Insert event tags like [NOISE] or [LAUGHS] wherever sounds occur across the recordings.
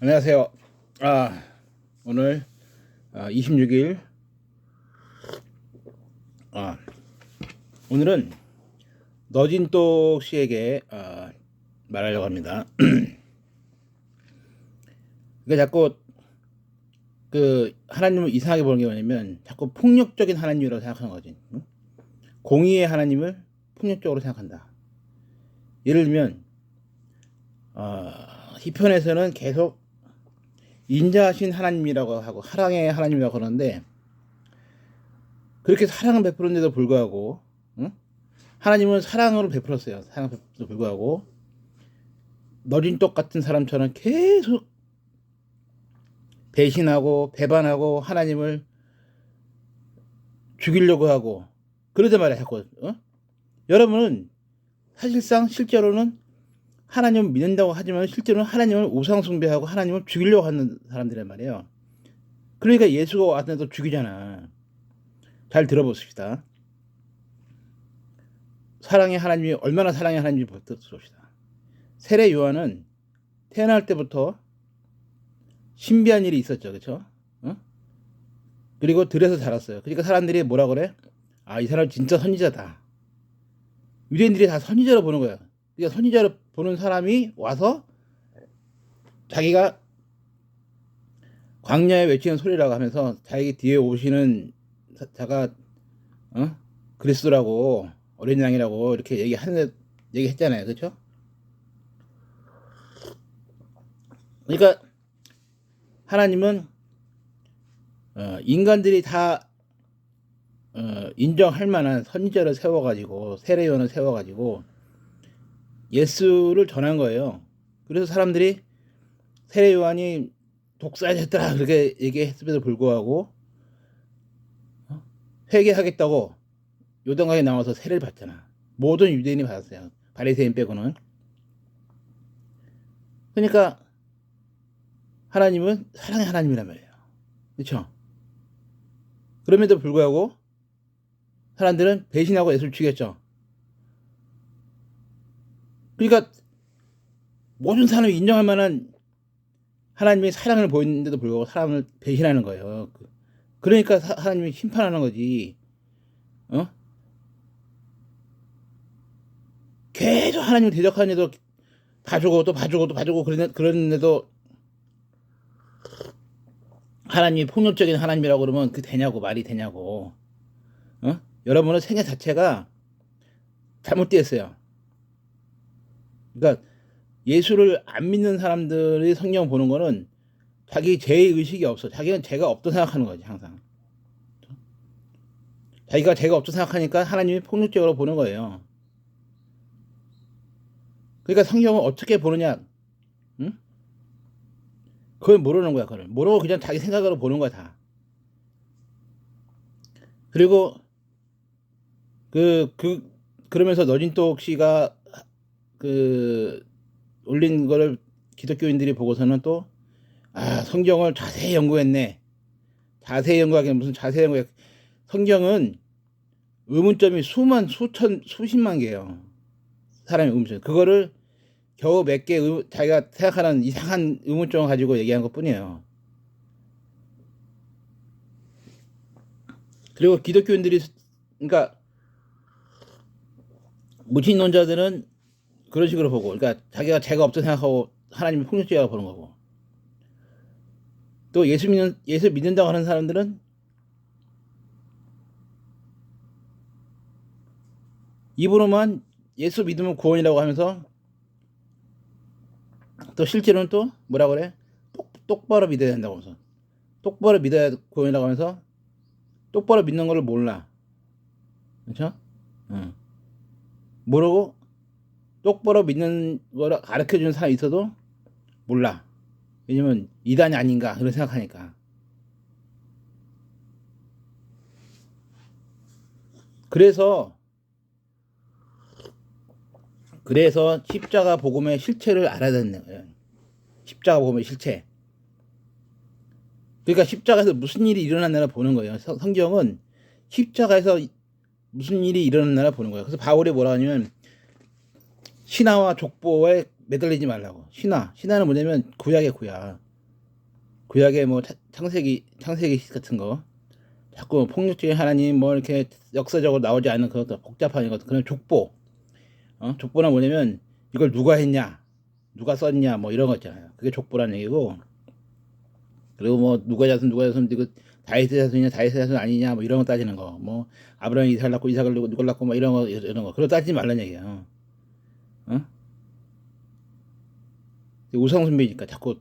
안녕하세요. 아, 오늘 아, 26일 아, 오늘은 너진똑 씨에게 아, 말하려고 합니다. [CLEARS THROAT] 그러니까 자꾸 그 하나님을 이상하게 보는 게 뭐냐면 자꾸 폭력적인 하나님이라고 생각하는 거지. 응? 공의의 하나님을 폭력적으로 생각한다. 예를 들면 어, 희편에서는 계속 인자하신 하나님이라고 하고 사랑의 하나님이라고 그러는데 그렇게 사랑을 베풀었는데도 불구하고 응? 하나님은 사랑으로 베풀었어요. 사랑 베풀어도 불구하고 너린 똑 같은 사람처럼 계속 배신하고 배반하고 하나님을 죽이려고 하고 그러단 말이야 자꾸 어? 여러분은 사실상 실제로는 하나님을 믿는다고 하지만 실제로는 하나님을 우상 숭배하고 하나님을 죽이려고 하는 사람들란 말이에요. 그러니까 예수가 왔는데도 죽이잖아. 잘 들어보십시다. 사랑의 하나님이 얼마나 사랑의 하나님인지 봅시다. 세례 요한은 태어날 때부터 신비한 일이 있었죠, 그렇죠? 어? 그리고 들에서 자랐어요. 그러니까 사람들이 뭐라 그래? 아, 이 사람 진짜 선지자다. 유대인들이 다 선지자로 보는 거야. 그러니까 선지자로 보는 사람이 와서 자기가 광야에 외치는 소리라고 하면서 자기 뒤에 오시는 자가 어? 그리스도라고 어린 양이라고 이렇게 얘기하는 얘기했잖아요, 그렇죠? 그러니까 하나님은 어, 인간들이 다 어, 인정할 만한 선지자를 세워가지고 세례요원을 세워가지고 예수를 전한 거예요. 그래서 사람들이 세례 요한이 독사했더라 그렇게 얘기했음에도 불구하고 어? 회개하겠다고 요단강에 나와서 세례를 받잖아. 모든 유대인이 받았어요. 바리새인 빼고는. 그러니까 하나님은 사랑의 하나님이란 말이에요. 그렇죠? 그럼에도 불구하고 사람들은 배신하고 예수를 죽였죠. 그러니까 모든 사람이 인정할 만한 하나님의 사랑을 보이는데도 불구하고 사람을 배신하는 거예요. 그러니까 사, 하나님이 심판하는 거지. 어? 계속 하나님을 대적하는데도 봐주고 또 봐주고 또 봐주고 그러는데도 하나님이 폭력적인 하나님이라고 그러면 그 되냐고 말이 되냐고. 어? 여러분의 생애 자체가 잘못되었어요. 그러니까 예수를 안 믿는 사람들이 성경 보는 거는 자기 죄의 의식이 없어. 자기는 죄가 없다 생각하는 거지 항상. 자기가 죄가 없다 생각하니까 하나님이 폭력적으로 보는 거예요. 그러니까 성경을 어떻게 보느냐, 응? 그걸 모르는 거야, 그걸. 모르고 그냥 자기 생각으로 보는 거야, 다. 그리고, 그, 그, 그러면서 너진똑 씨가 그 올린 거를 기독교인들이 보고서는 또 아, 성경을 자세히 연구했네. 자세히 연구하기는 무슨 자세히 연구해. 성경은 의문점이 수만, 수천, 수십만 개예요. 사람의 의문점. 그거를 겨우 몇 개 자기가 생각하는 이상한 의문점을 가지고 얘기한 것 뿐이에요. 그리고 기독교인들이, 그러니까, 무신론자들은 그런 식으로 보고, 그러니까 자기가 죄가 없다 생각하고 하나님이 폭력적이라고 보는 거고. 또 예수 믿는 예수 믿는다고 하는 사람들은 입으로만 예수 믿으면 구원이라고 하면서 또 실제로는 또 뭐라 그래? 똑, 똑바로 믿어야 된다고 하면서 똑바로 믿어야 구원이라고 하면서 똑바로 믿는 거를 몰라. 그렇죠? 응. 모르고 똑바로 믿는 거를 가르쳐 주는 사람이 있어도 몰라. 왜냐면 이단이 아닌가 그런 생각하니까. 그래서 그래서 십자가 복음의 실체를 알아야 되는 거예요. 십자가 복음의 실체. 그러니까 십자가에서 무슨 일이 일어났나 보는 거예요. 성경은 십자가에서 무슨 일이 일어났나 보는 거예요. 그래서 바울이 뭐라 하냐면 신화와 족보에 매달리지 말라고. 신화. 신화는 뭐냐면 구약의 구약. 구약의 뭐 차- 창세기 창세기 같은 거. 자꾸 폭력적인 하나님 뭐 이렇게 역사적으로 나오지 않는 그것도 복잡한 것 그런 족보. 어? 족보는 뭐냐면 이걸 누가 했냐? 누가 썼냐? 뭐 이런 거 있잖아요. 그게 족보라는 얘기고. 그리고 뭐 누가 자손 누가 자손 이거 다윗의 자손이냐 다윗의 자손 아니냐? 뭐 이런 거 따지는 거. 뭐 아브라함이 이삭을 낳고 이삭을 누굴 낳고 뭐 이런 거 이런 거. 그런 거 따지지 말라는 얘기야 어? 우상 숭배니까 자꾸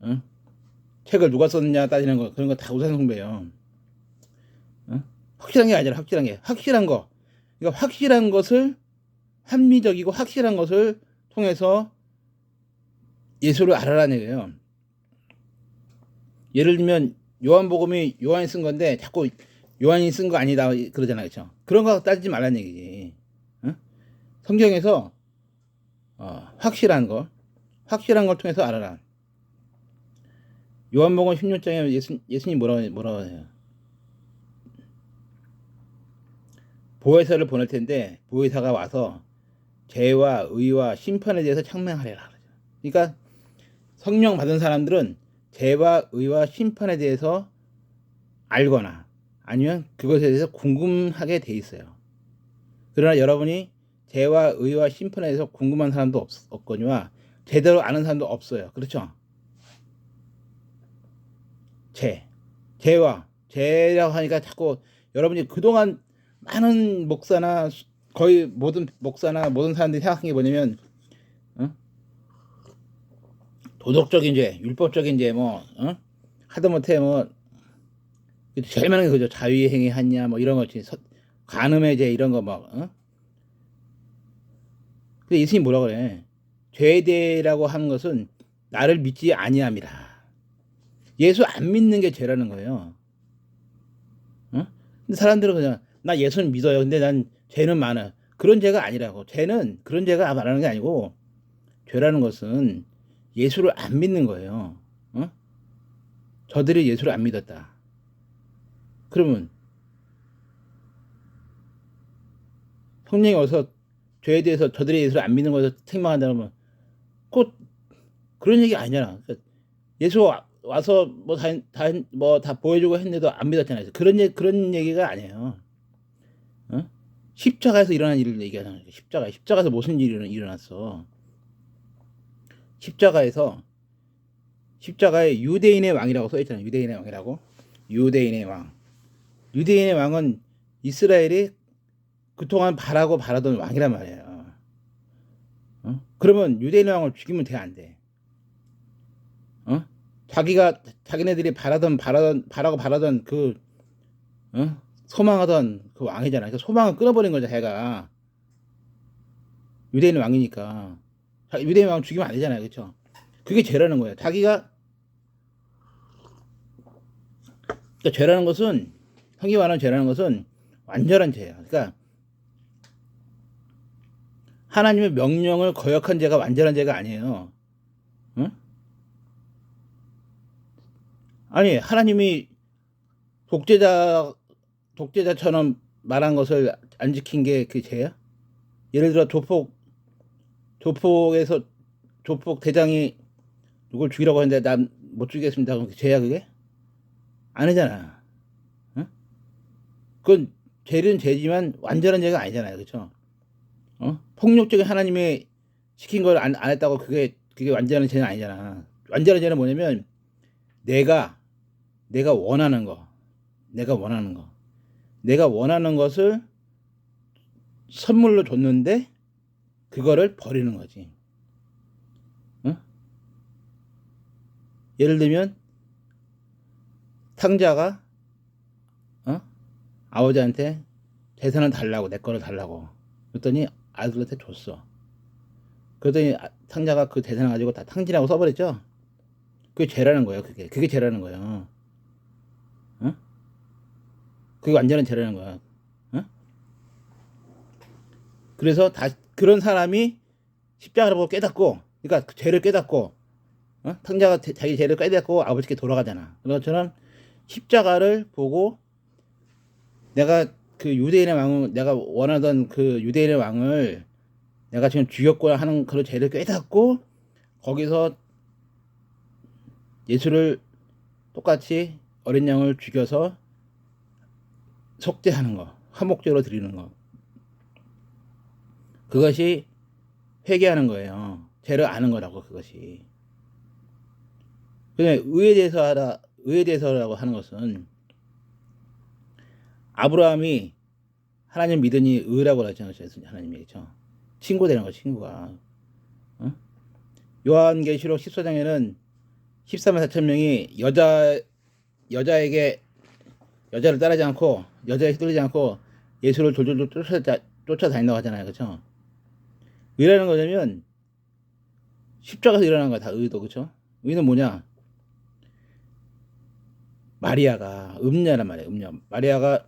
어? 책을 누가 썼느냐 따지는 거 그런 거 다 우상 숭배예요 어? 확실한 게 아니라 확실한 게 확실한 거 그러니까 확실한 것을 합리적이고 확실한 것을 통해서 예수를 알아라는 얘기예요. 예를 들면 요한복음이 요한이 쓴 건데 자꾸 요한이 쓴 거 아니다 그러잖아요, 그렇죠? 그런 거 따지지 말라는 얘기지. 어? 성경에서 어, 확실한 거, 확실한 걸 통해서 알아라. 요한복음 16장에 예수, 예수님 뭐라고 뭐라고 해요? 보혜사를 보낼 텐데 보혜사가 와서 죄와 의와 심판에 대해서 창명하리라. 그러니까 성령 받은 사람들은 죄와 의와 심판에 대해서 알거나 아니면 그것에 대해서 궁금하게 돼 있어요. 그러나 여러분이 죄와 의와 심판에 대해서 궁금한 사람도 없, 없거니와 제대로 아는 사람도 없어요. 그렇죠? 죄, 죄와 죄라고 하니까 자꾸 여러분이 그동안 많은 목사나 수- 거의 모든 목사나 모든 사람들이 생각한 게 뭐냐면 어? 도덕적인 죄, 율법적인 죄, 뭐 어? 하다못해 뭐 제일 많은 게 그죠 자위 행위했냐 뭐 이런 거지 서- 간음의 죄 이런 거 막. 어? 근데 예수님 뭐라 그래? 죄대라고 하는 것은 나를 믿지 아니함이라. 예수 안 믿는 게 죄라는 거예요. 어? 근데 사람들은 그냥 나 예수는 믿어요. 근데 난 죄는 많아. 그런 죄가 아니라고. 죄는 그런 죄가 말하는 게 아니고 죄라는 것은 예수를 안 믿는 거예요. 어? 저들이 예수를 안 믿었다. 그러면 성령이 와서 죄에 대해서 저들이 예수를 안 믿는 것에서 책망한다면 곧 그런 얘기 아니잖아. 그러니까 예수 와- 와서 뭐다 다 뭐 다 보여주고 했는데도 안 믿었잖아요. 그런 얘 그런 얘기가 아니에요. 어? 십자가에서 일어난 일을 얘기하잖아요. 십자가 십자가에서 무슨 일이 일어났어? 십자가에서 십자가에 유대인의 왕이라고 써 있잖아요. 유대인의 왕이라고. 유대인의 왕. 유대인의 왕은 이스라엘이 그동안 바라고 바라던 왕이란 말이에요. 어? 그러면 유대인의 왕을 죽이면 돼, 안 돼? 어? 자기가 자기네들이 바라던 바라던 바라고 바라던 그 어? 소망하던 그 왕이잖아. 그 소망을 끊어버린 거죠, 자기가. 유대인의 왕이니까. 자, 유대인 왕 죽이면 안 되잖아요, 그렇죠? 그게 죄라는 거예요. 자기가 그러니까 죄라는 것은 성경 말하는 죄라는 것은 완전한 죄예요. 그러니까 하나님의 명령을 거역한 죄가 완전한 죄가 아니에요. 응? 아니 하나님이 독재자 독재자처럼 말한 것을 안 지킨 게 그 죄야? 예를 들어 조폭 조폭에서 조폭 대장이 누굴 죽이라고 했는데 난 못 죽이겠습니다. 그럼 그 죄야 그게? 아니잖아. 응? 그건 죄는 죄지만 완전한 죄가 아니잖아요. 그렇죠? 어? 폭력적인 하나님이 시킨 걸 안 안 했다고 그게 그게 완전한 죄는 아니잖아. 완전한 죄는 뭐냐면 내가 내가 원하는 거, 내가 원하는 거, 내가 원하는 것을 선물로 줬는데 그거를 버리는 거지. 어? 예를 들면 상자가 어? 아버지한테 재산을 달라고 내 거를 달라고 그랬더니 아들한테 줬어. 그랬더니 아- 상자가 그 재산을 가지고 다 탕진하고 써버렸죠. 그게 죄라는 거예요. 그게 그게 죄라는 거예요. 어? 그게 완전한 죄라는 거야. 어? 그래서 다 그런 사람이 십자가를 보고 깨닫고, 그러니까 그 죄를 깨닫고, 어? 탕자가 제- 자기 죄를 깨닫고 아버지께 돌아가잖아. 그런 것처럼 십자가를 보고 내가 그 유대인의 왕을 내가 원하던 그 유대인의 왕을 내가 지금 죽였거나 하는 그런 죄를 깨닫고 거기서 예수를 똑같이 어린 양을 죽여서 속죄하는 거, 화목제로 드리는 거. 그것이 회개하는 거예요. 죄를 아는 거라고 그것이. 근데 의에 대해서 하라, 의에 대해서라고 하는 것은 아브라함이 하나님 믿으니 의라고 하잖아요. 하나님이 그죠. 친구 되는 거 친구가. 어? 요한계시록 14장에는 14만 4천 명이 여자 여자에게 여자를 따르지 않고 여자에 휘둘리지 않고 예수를 졸졸 쫓아, 쫓아다닌다고 하잖아요. 그렇죠? 의라는 거냐면 십자가에서 일어난 거야. 다 의도. 그렇죠? 의는 뭐냐? 마리아가 음녀란 말이에요. 음녀. 마리아가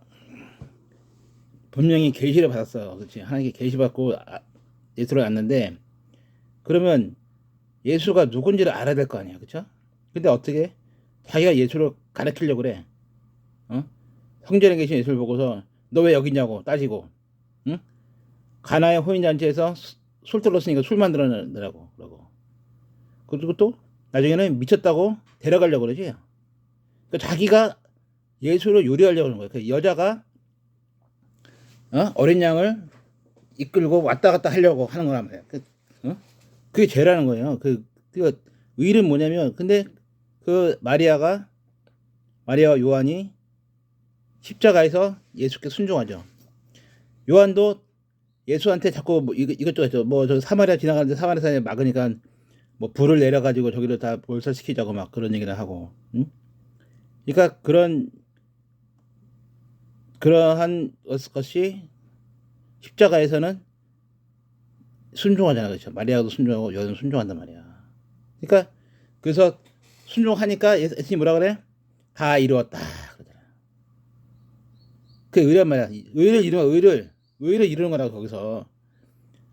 분명히 계시를 받았어요. 그렇지? 하나님께 계시 받고 아, 예수를 왔는데 그러면 예수가 누군지를 알아야 될 거 아니야. 그렇죠? 근데 어떻게 자기가 예수를 가르치려고 그래. 어? 성전에 계신 예수를 보고서 너 왜 여기 있냐고 따지고 응? 가나의 호인 잔치에서 술 들었으니까 술 만들어 내라고 그러고 그리고 또 나중에는 미쳤다고 데려가려고 그러지 그러니까 자기가 예수를 요리하려고 하는 거예요 그 여자가 어? 어린 양을 이끌고 왔다 갔다 하려고 하는 거란 말이야 그, 어? 그게 죄라는 거예요 그, 그 의는 뭐냐면 근데 그 마리아가 마리아와 요한이 십자가에서 예수께 순종하죠. 요한도 예수한테 자꾸 뭐 이것 이것저것 뭐저 사마리아 지나가는데 사마리아 산에 막으니까 뭐 불을 내려가지고 저기를 다 몰살시키자고 막 그런 얘기를 하고, 응? 그러니까 그런 그러한 것이 십자가에서는 순종하잖아, 그렇죠? 마리아도 순종하고 여는 순종한단 말이야. 그러니까 그래서 순종하니까 예수님 뭐라 그래? 다 이루었다. 그 의란 말이야. 의를 이루는 의를 의를 이루는 거라고 거기서.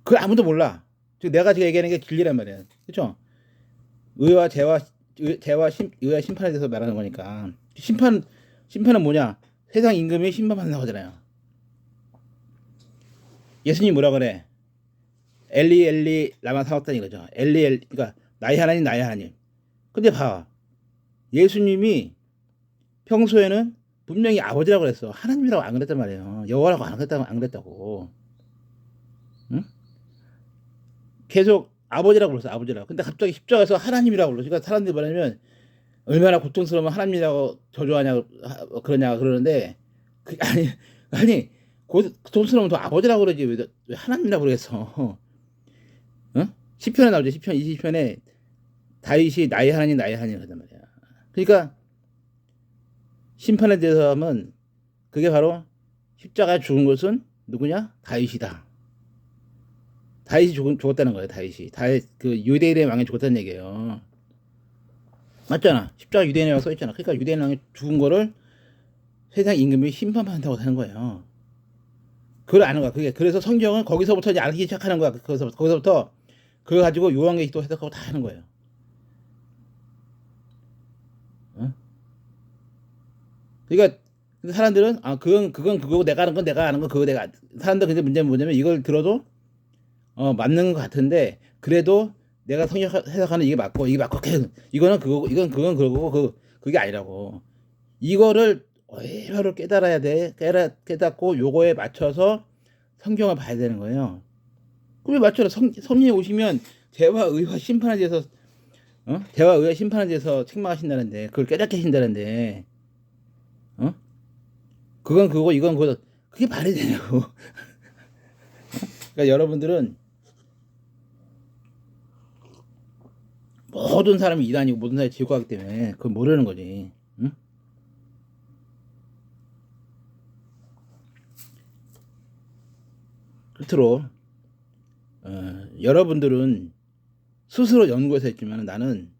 그걸 아무도 몰라. 즉 내가 지금 얘기하는 게 진리란 말이야. 그렇죠? 의와 죄와 의, 죄와 심, 의와 심판에 대해서 말하는 거니까. 심판 심판은 뭐냐? 세상 임금이 심판받는다고 하잖아요. 예수님 뭐라 그래? 엘리 엘리 라마 사왔다는 거죠. 엘리 엘리 그러니까 나의 하나님 나의 하나님. 근데 봐. 예수님이 평소에는 분명히 아버지라고 그랬어. 하나님이라고 안 그랬단 말이에요. 여호와라고 안 그랬다고 안 그랬다고. 응? 계속 아버지라고 불렀어. 아버지라고. 근데 갑자기 십자가에서 하나님이라고. 그러니까 사람들이 말하면 얼마나 고통스러우면 하나님이라고 저주하냐 그러냐 그러는데 그, [LAUGHS] 아니 아니 고통스러우면 더 아버지라고 그러지 왜, 왜 하나님이라고 그러겠어. 응? 10편에 나오죠. 10편 20편에 다윗이 나의 하나님 나의 하나님 하단 말이야. 그러니까 심판에 대해서 하면 그게 바로 십자가에 죽은 것은 누구냐? 다윗이다. 다윗이 죽, 죽었다는 거예요. 다윗이. 다윗 그 유대인의 왕이 죽었다는 얘기예요. 맞잖아. 십자가 유대인의 왕 써있잖아. 그러니까 유대인 왕이 죽은 거를 세상 임금이 심판받는다고 하는 거예요. 그걸 아는 거야. 그게 그래서 성경은 거기서부터 이제 알기 시작하는 거야. 거기서 거기서부터 그거 가지고 요한계시도 해석하고 다 하는 거예요. 그러니까 사람들은 아 그건 그건 그거고 내가 하는 건 내가 하는 건 그거 내가 사람들 근데 문제는 뭐냐면 이걸 들어도 어 맞는 것 같은데 그래도 내가 성경 해석하는 이게 맞고 이게 맞고 이거는 그거고 이건 그건 그거고 그 그게 아니라고 이거를 얼마로 깨달아야 돼 깨달, 깨닫고 요거에 맞춰서 성경을 봐야 되는 거예요. 그에 맞춰서 성, 성령이 오시면 대화 의와 심판에 대해서 어? 대화 의와 심판에 대해서 책망하신다는데 그걸 깨닫게 하신다는데 어? 그건 그거 이건 그거 그게 말이 되냐고. [LAUGHS] 그러니까 여러분들은 모든 사람이 이단이고 모든 사람이 지옥가기 때문에 그걸 모르는 거지. 응? 끝으로 어, 여러분들은 스스로 연구해서 했지만 나는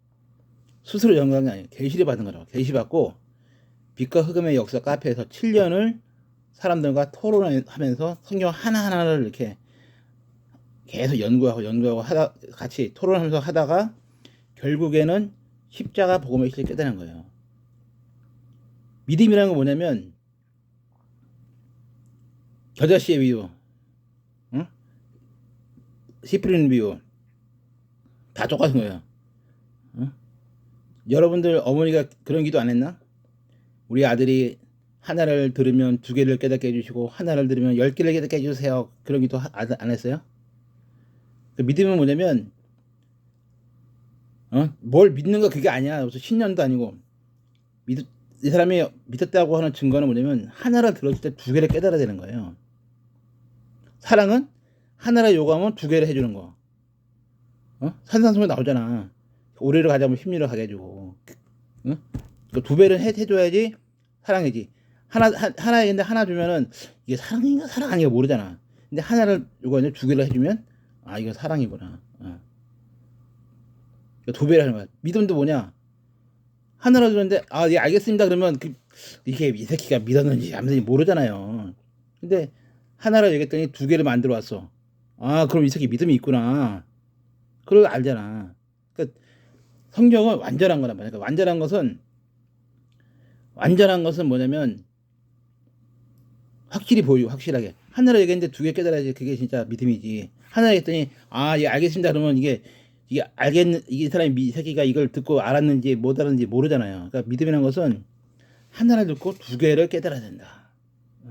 스스로 연구한 게 아니에요. 계시를 받은 거라고. 계시 받고 빛과 흑음의 역사 카페에서 7년을 사람들과 토론을 하면서 성경 하나하나를 이렇게 계속 연구하고 연구하고 하다 같이 토론하면서 하다가 결국에는 십자가 복음의 실을 깨달은 거예요. 믿음이라는 건 뭐냐면 겨자씨의 비유, 응? 씨 뿌리는 비유 다 똑같은 거예요. 응? 여러분들 어머니가 그런 기도 안 했나? 우리 아들이 하나를 들으면 두 개를 깨닫게 해주시고 하나를 들으면 열 개를 깨닫게 해주세요. 그런 기도 안 했어요? 그 믿음은 뭐냐면 어? 뭘 믿는 거 그게 아니야. 무슨 신년도 아니고 믿, 이 사람이 믿었다고 하는 증거는 뭐냐면 하나를 들었을 때 두 개를 깨달아야 되는 거예요. 사랑은 하나를 요구하면 두 개를 해주는 거. 어? 산상수에 나오잖아. 오래를 가자면 심리를 가게 해주고. 응? 그두 배를 해, 해줘야지 사랑이지. 하나, 하, 하나인데 하나 주면은 이게 사랑인가 사랑 아닌가 모르잖아. 근데 하나를 요구하면 두 개를 해주면 아, 이거 사랑이구나. 어. 그두 배를 하는 거야. 믿음도 뭐냐? 하나를 주는데 아, 예, 알겠습니다. 그러면 그, 이게 이 새끼가 믿었는지 안 믿었는지 모르잖아요. 근데 하나를 얘기했더니 두 개를 만들어 왔어. 아, 그럼 이 새끼 믿음이 있구나. 그걸 알잖아. 그러니까 성경은 완전한 거란 말이야. 그러니까 완전한 것은 완전한 것은 뭐냐면 확실히 보여, 확실하게. 하나를 얘기했는데 두 개 깨달아야지 그게 진짜 믿음이지. 하나 얘기했더니 아, 예, 알겠습니다. 그러면 이게 이게 알겠는 이 사람이 이 새끼가 이걸 듣고 알았는지 못 알았는지 모르잖아요. 그러니까 믿음이라는 것은 하나를 듣고 두 개를 깨달아야 된다. 어.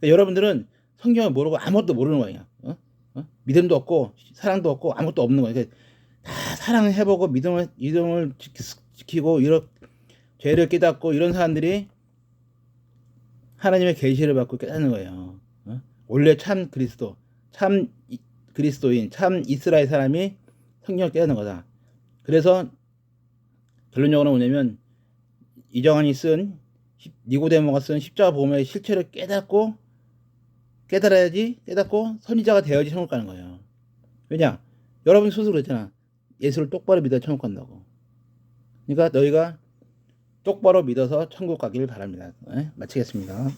그러니까 여러분들은 성경을 모르고 아무것도 모르는 거야. 어? 어? 믿음도 없고 사랑도 없고 아무것도 없는 거야. 그러니까 다 사랑을 해보고 믿음을 믿음을 지키- 지키고 이런 죄를 깨닫고 이런 사람들이 하나님의 계시를 받고 깨닫는 거예요. 어? 원래 참 그리스도, 참 이- 그리스도인, 참 이스라엘 사람이 성경을 깨닫는 거다. 그래서 결론적으로 뭐냐면 이정환이 쓴 십- 니고데모가 쓴 십자가 복음의 실체를 깨닫고 깨달아야지 깨닫고 선지자가 되어야지 천국 가는 거예요. 왜냐? 여러분 스스로 그랬잖아. 예수를 똑바로 믿어 천국 간다고. 그러니까 너희가 똑바로 믿어서 천국 가기를 바랍니다. 예? 마치겠습니다.